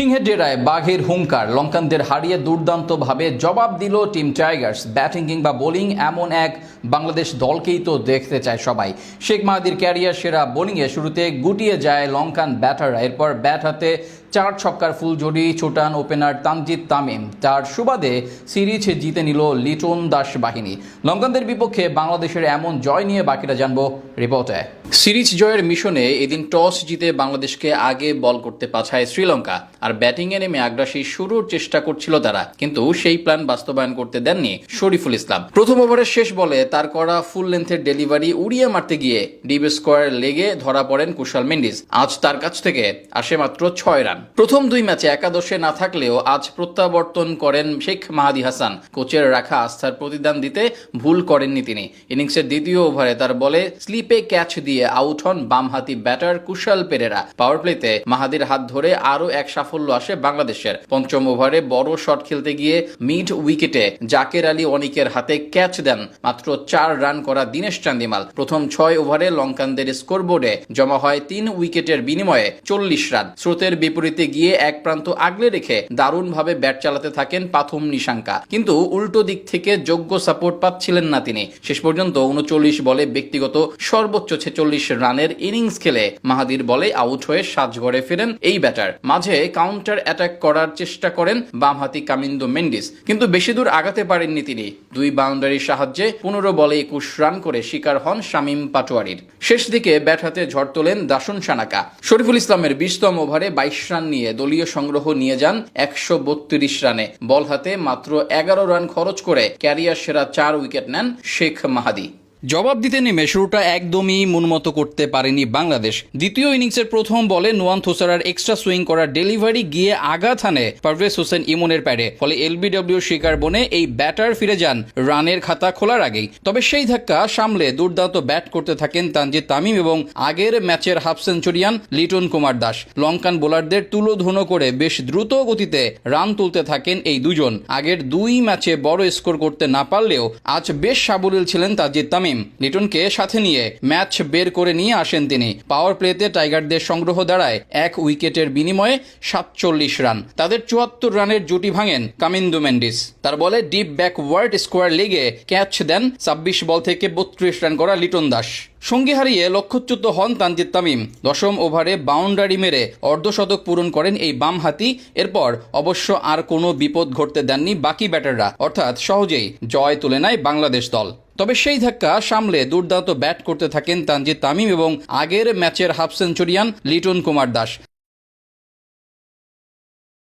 সিংহের ডেরায় বাঘের হুঙ্কার, লঙ্কানদের হারিয়ে দুর্দান্তভাবে জবাব দিল টিম টাইগার্স। ব্যাটিং কিংবা বোলিং এমন এক বাংলাদেশ দলকেই তো দেখতে চায় সবাই। শেখ মাহাদির ক্যারিয়ার সেরা বোলিংয়ে শুরুতে গুটিয়ে যায় লঙ্কান ব্যাটাররা। এরপর ব্যাট হাতে চার ছক্কার ফুলজড়ি ছোটান ওপেনার তানজিদ তামিম। তার সুবাদে সিরিজ জিতে নিল লিটন দাস বাহিনী। লঙ্কানদের বিপক্ষে বাংলাদেশের এমন জয় নিয়ে বাকিটা জানব রিপোর্টে। সিরিজ জয়ের মিশনে এদিন টস জিতে বাংলাদেশকে আগে বল করতে পাঠায় শ্রীলঙ্কা। আর ব্যাটিংয়ে নেমে আগ্রাসী শুরুর চেষ্টা করছিল তারা, কিন্তু সেই প্ল্যান বাস্তবায়ন করতে দেননি শরীফুল ইসলাম। প্রথম ওভারের শেষ বলে তার করা ফুল লেন্থের ডেলিভারি উড়িয়ে মারতে গিয়ে ডিপ স্কোয়ার লেগে ধরা পড়েন কুশাল মেন্ডিস। আজ তার কাছ থেকে আসে মাত্র ছয় রান। প্রথম দুই ম্যাচে একাদশে না থাকলেও আজ প্রত্যাবর্তন করেন শেখ মাহাদি হাসান। কোচের রাখা আস্থার প্রতিদান দিতে ভুল করেননি তিনি। ইনিংসের দ্বিতীয় ওভারে তার বলে স্লিপে ক্যাচ দিয়ে আউট হন বামহাতি ব্যাটার কুশাল পেরেরা। পাওয়ার প্লেতে মাহাদির হাত ধরে আরও এক সাফল্য আসে বাংলাদেশের। পঞ্চম ওভারে বড় শট খেলতে গিয়ে মিড উইকেটে জাকের আলী অনিকের হাতে ক্যাচ দেন মাত্র চার রান করা দীনেশ চান্দিমাল। প্রথম ছয় ওভারে লঙ্কানদের স্কোরবোর্ডে জমা হয় তিন উইকেটের বিনিময়ে চল্লিশ রান। স্রোতের বিপরীতে গিয়ে এক প্রান্ত আগলে রেখে দারুণভাবে ব্যাট চালাতে থাকেন পাথুম নিশাঙ্কা। কিন্তু উল্টো দিক থেকে যোগ্য সাপোর্ট পাচ্ছিলেন না তিনি। শেষ পর্যন্ত উনচল্লিশ বলে ব্যক্তিগত সর্বোচ্চ ছেচল্লিশ রানের ইনিংস খেলে মাহাদির বলে আউট হয়ে সাজঘরে ফেরেন এই ব্যাটার মাঝে কাউন্টার অ্যাটাক করার চেষ্টা করেন বামহাতি কামিন্দো মেন্ডিস। কিন্তু বেশি দূর আগাতে পারেননি তিনি। দুই বাউন্ডারির সাহায্যে পনেরো বলে একুশ রান করে শিকার হন শামীম পাটোয়ারির। শেষ দিকে ব্যাট হাতে ঝড় তোলেন দাসুন সানাকা। শরীফুল ইসলামের বিশতম ওভারে বাইশ রান নিয়ে দলীয় সংগ্রহ নিয়ে যান একশো বত্রিশ রানে। বল হাতে মাত্র এগারো রান খরচ করে ক্যারিয়ার সেরা চার উইকেট নেন শেখ মাহাদি। জবাব দিতে নেমে শুরুটা একদমই মনমতো করতে পারেনি বাংলাদেশ। দ্বিতীয় ইনিংসের প্রথম বলে নোয়ান থোসারার এক্সট্রা সুইং করা ডেলিভারি গিয়ে আঘাত হানে পারভেজ হোসেন ইমনের প্যাডে, ফলে এলবিডব্লিউ শিকার বনে এই ব্যাটার ফিরে যান রানের খাতা খোলার আগেই। তবে সেই ধাক্কা সামলে দুর্দান্ত ব্যাট করতে থাকেন তানজিদ তামিম এবং আগের ম্যাচের হাফ সেঞ্চুরিয়ান লিটন কুমার দাস। লঙ্কান বোলারদের তুলোধুনো করে বেশ দ্রুত গতিতে রান তুলতে থাকেন এই দুজন। আগের দুই ম্যাচে বড় স্কোর করতে না পারলেও আজ বেশ সাবলীল ছিলেন তাজিদ তামিম। লিটনকে সাথে নিয়ে ম্যাচ বের করে নিয়ে আসেন তিনি। পাওয়ার প্লেতে টাইগারদের সংগ্রহ দাঁড়ায় এক উইকেটের বিনিময়ে সাতচল্লিশ রান। তাদের চুয়াত্তর রানের জুটি ভাঙেন কামিন্দু মেন্ডিস। তার বলে, ডিপ ব্যাক ব্যাকওয়ার্ড স্কোয়ার লিগে ক্যাচ দেন ছাব্বিশ বল থেকে বত্রিশ রান করা লিটন দাস। সঙ্গী হারিয়ে লক্ষ্যচ্যুত হন তানজিদ তামিম। দশম ওভারে বাউন্ডারি মেরে অর্ধশতক পূরণ করেন এই বাম হাতি। এরপর অবশ্য আর কোনো বিপদ ঘটতে দেননি বাকি ব্যাটাররা। অর্থাৎ সহজেই জয় তুলে নেয় বাংলাদেশ দল। তবে সেই ধাক্কা সামলে দুর্দান্ত ব্যাট করতে থাকেন তানজিদ তামিম এবং আগের ম্যাচের হাফ সেঞ্চুরিয়ান লিটন কুমার দাস।